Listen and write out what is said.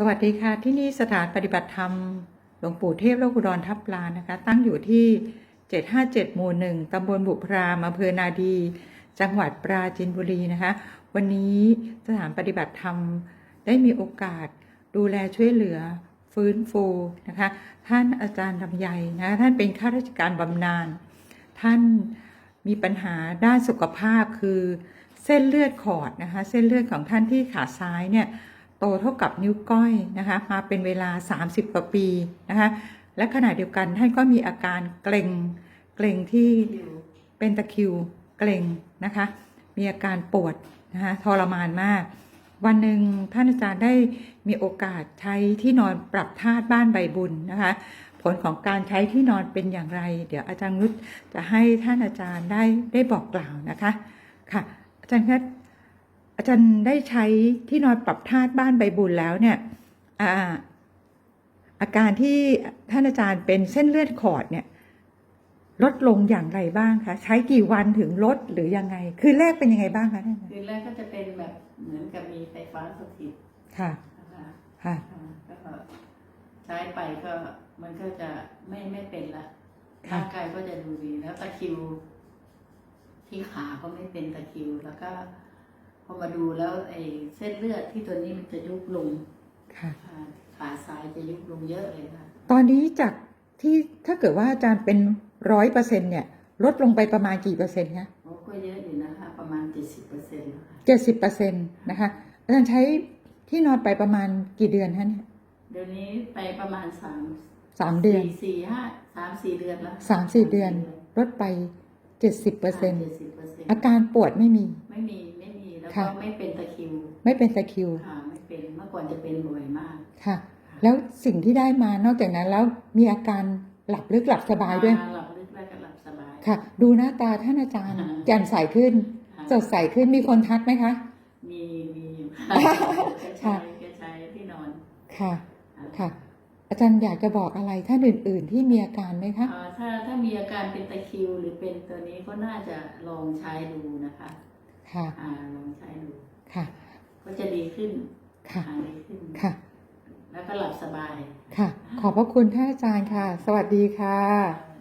สวัสดีค่ะ ที่นี่สถานปฏิบัติธรรม หลวงปู่เทพโลกุดรทับลานนะคะ ตั้งอยู่ที่ 757 หมู่หนึ่งตำบลบุพรามอำเภอนาดี จังหวัดปราจีนบุรีนะคะ วันนี้สถานปฏิบัติธรรมได้มีโอกาสดูแลช่วยเหลือฟื้นฟูนะคะ ท่านอาจารย์ลำไยนะะท่านเป็นข้าราชการบำนาญท่านมีปัญหาด้านสุขภาพคือเส้นเลือดขอดนะคะ เส้นเลือดของท่านที่ขาซ้ายเนี่ย โตเท่ากับนิ้วก้อยนะคะมาเป็นเวลา 30 กว่าปีนะคะและขณะเดียวกันท่านก็มีอาการเกร็งเกร็งที่เป็นตะคิวเกร็งนะคะมีอาการปวดนะคะทรมานมาก วันหนึ่งท่านอาจารย์ได้มีโอกาสใช้ที่นอนปรับธาตุบ้านใบบุญนะคะผลของการใช้ที่นอนเป็นอย่างไร เดี๋ยวอาจารย์นุชจะให้ท่านอาจารย์ได้ได้บอกกล่าวนะคะค่ะอาจารย์คะ อาจารย์ได้ใช้ที่นอนปรับธาตุบ้านใบบุญแล้วเนี่ยอ่าอาการที่ท่านอาจารย์เป็นเส้นเลือดขอดเนี่ย ลดลงอย่างไรบ้างคะใช้กี่วันถึงลดหรือยังไง คือแรกเป็นยังไงบ้างคะท่านอาจารย์คืนแรกก็จะเป็นแบบเหมือนกับมีไฟฟ้าสถิตค่ะนะคะค่ะอ่าก็ใช้ไปก็มันก็จะไม่ไม่เป็นละค่ะร่างกายก็จะดูดีแล้วตะคริว ที่ขาก็ไม่เป็นตะคริวแล้วก็พ อมาดูแล้วไอ้เส้นเลือดที่ตัวนี้มันจะยุบลงค่ะอ่าขาซ้ายจะยุบลงเยอะเลยค่ะ ตอนนี้จากที่ถ้าเกิดว่าอาจารย์เป็นร้อยเปอร์เซ็นเนี่ย ลดลงไปประมาณกี่เปอร์เซ็นต์คะโอ้ก็เยอะอยู่นะคะ ประมาณเจ็ดสิบเปอร์เซ็นต์ค่ะเจ็ดสิบเปอร์เซ็นต์นะคะ อาจารย์ใช้ที่นอนไปประมาณกี่เดือนคะเนี่ยเดี๋ยวนี้ไปประมาณสามสามเดือนสี่สี่ห้าสามสี่เดือนแล้วสามสี่เดือนลดไปเจ็ดสิบเปอร์เซ็นต์เจ็ดสิบเปอร์เซ็นต์อาการปวดไม่มี ไม่มีไม่มี แล้วค่ะก็ไม่เป็นตะคริวไม่เป็นตะคริว ค่ะไม่เป็นเมื่อก่อนจะเป็นบ่อยมากค่ะ แล้วสิ่งที่ได้มานอกจากนั้นแล้วมีอาการหลับลึกหลับสบายด้วยอ่หลับลึกแล้วก็หลับสบาย ค่ะ ดูหน้าตาท่านอาจารย์อ่า แจ่มใสขึ้น ค่ะสดใสขึ้น มีคนทักไหมคะ มีมีอยู่ค่ะก็ใช้ก็ใช้ที่นอนค่ะค่ะ อาจารย์อยากจะบอกอะไรท่านอื่น ๆ ที่มีอาการไหมคะอ่าถ้าถ้ามีอาการเป็นตะคริวหรือเป็นตัวนี้ก็น่าจะลองใช้ดูนะคะ ค่ะอ่าลองใช้ดูค่ะ ก็จะดีขึ้นค่ะหาดีขึ้น ค่ะ แล้วก็หลับสบาย ค่ะ ขอบพระคุณท่านอาจารย์ค่ะ สวัสดีค่ะ